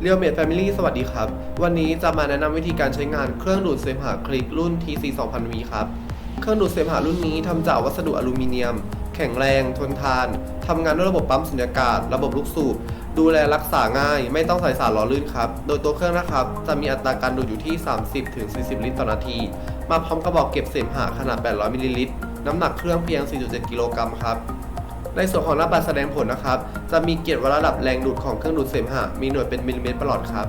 เรียวเมดแฟมิลี่สวัสดีครับ วันนี้จะมาแนะนำวิธีการใช้งานเครื่องดูดเสมหะคลิกรุ่น TC 2000V ครับ เครื่องดูดเสมหะรุ่นนี้ทำจากวัสดุอลูมิเนียม แข็งแรง ทนทานทำงานด้วยระบบปั๊มสุญญากาศ ระบบลูกสูบ ดูแลรักษาง่าย ไม่ต้องใส่สารหล่อลื่นครับ โดยตัวเครื่องนะครับ จะมีอัตราการดูดอยู่ที่ 30-40 ลิตรต่อนาที มาพร้อมกระบอกเก็บเสมหะขนาด 800 มิลลิลิตร น้ำหนักเครื่องเพียง 4.7 กิโลกรัมครับ ในส่วนของหน้าบัตรแสดงผลนะครับ จะมีเกียรติวัดระดับแรงดูดของเครื่องดูดเสมหะ มีหน่วยเป็นมิลลิเมตรประหลอดครับ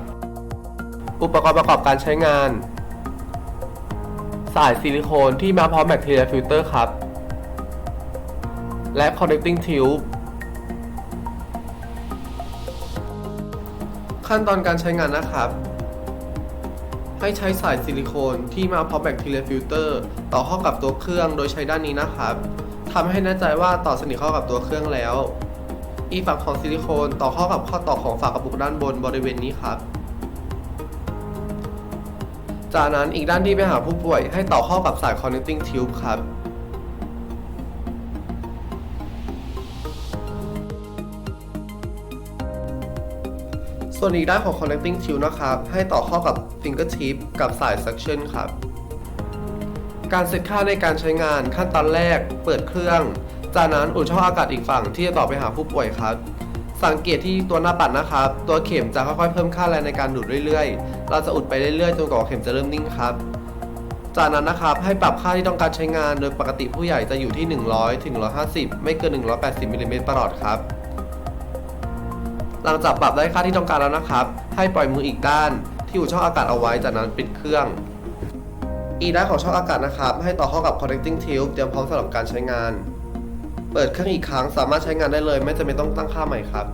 อุปกรณ์ประกอบการใช้งาน สายซิลิโคนที่มาพร้อมแบคทีเรียฟิลเตอร์ครับ และ connecting tube ขั้นตอนการใช้งานนะครับ ให้ใช้สายซิลิโคนที่มาพร้อมแบคทีเรียฟิลเตอร์ต่อเข้ากับตัวเครื่องโดยใช้ด้านนี้นะครับ ทำให้แน่ใจว่าต่อสนิทเข้ากับตัวเครื่องแล้ว อีฝั่งของซิลิโคนต่อเข้ากับข้อต่อของฝากระปุกด้านบนบริเวณนี้ครับ จากนั้นอีกด้านที่ไปหาผู้ป่วยให้ต่อเข้ากับสาย connecting tube ครับส่วนอีกด้านของ connecting tube นะครับ ให้ต่อเข้ากับ finger tip กับสาย suction ครับ การเซตค่าในการใช้งานขั้นตอนแรก เปิดเครื่อง จากนั้นอุดช่องอากาศอีกฝั่งที่จะต่อไปหาผู้ป่วยครับ สังเกตที่ตัวหน้าปัดนะครับ ตัวเข็มจะค่อยๆเพิ่มค่าแรงในการดูดเรื่อยๆ เราจะอุดไปเรื่อยๆจนกว่าเข็มจะเริ่มนิ่งครับ จากนั้นนะครับให้ปรับค่าที่ต้องการใช้งานโดยปกติผู้ใหญ่จะอยู่ที่ 100ถึง150 ไม่เกิน 180มิลลิเมตรประหลอดครับ หลังจากปรับได้ค่าที่ต้องการแล้วนะครับ ให้ปล่อยมืออีกด้าน ที่อยู่ช่องอากาศเอาไว้จากนั้นปิดเครื่อง อีกด้าของช่องอากาศนะครับ ให้ต่อเข้ากับ connecting tube เตรียมพร้อมสำหรับการใช้งาน เปิดเครื่องอีกครั้งสามารถใช้งานได้เลย ไม่จำเป็นต้องตั้งค่าใหม่ครับ